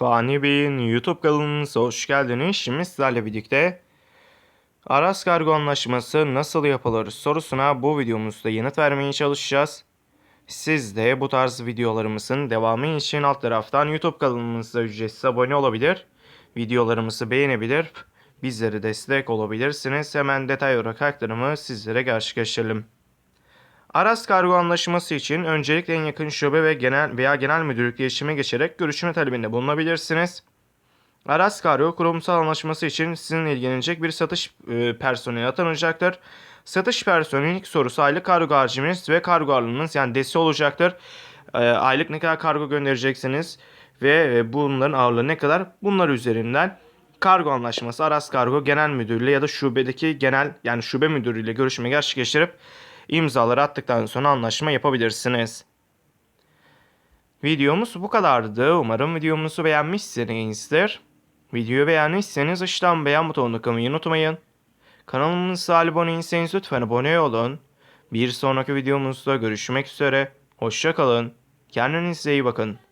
Fani Bey'in YouTube kanalımıza hoş geldiniz. Şimdi sizlerle birlikte Aras Kargo Anlaşması nasıl yapılır sorusuna bu videomuzda yanıt vermeye çalışacağız. Siz de bu tarz videolarımızın devamı için alt taraftan YouTube kanalımıza ücretsiz abone olabilir. Videolarımızı beğenebilir. Bizlere destek olabilirsiniz. Hemen detay olarak aktarımı sizlere gerçekleştirelim. Aras Kargo Anlaşması için öncelikle en yakın şube ve genel veya genel müdürlük iletişime geçerek görüşme talebinde bulunabilirsiniz. Aras Kargo kurumsal anlaşması için sizinle ilgilenecek bir satış e, personeli atanacaktır. Satış personelinin ilk sorusu aylık kargo harcımınız ve kargo ağırlığınız yani desi olacaktır. E, aylık ne kadar kargo göndereceksiniz ve e, bunların ağırlığı ne kadar bunlar üzerinden kargo anlaşması Aras Kargo Genel Müdürlüğü ya da şubedeki genel yani şube müdürüyle görüşme gerçekleştirip imzaları attıktan sonra anlaşma yapabilirsiniz. Videomuz bu kadardı. Umarım videomuzu beğenmişsinizdir. Videoyu beğenmişseniz aşağıdan beğen butonuna kılmayı unutmayın. Kanalımıza abone değilseniz lütfen abone olun. Bir sonraki videomuzda görüşmek üzere. Hoşçakalın. Kendinize iyi bakın.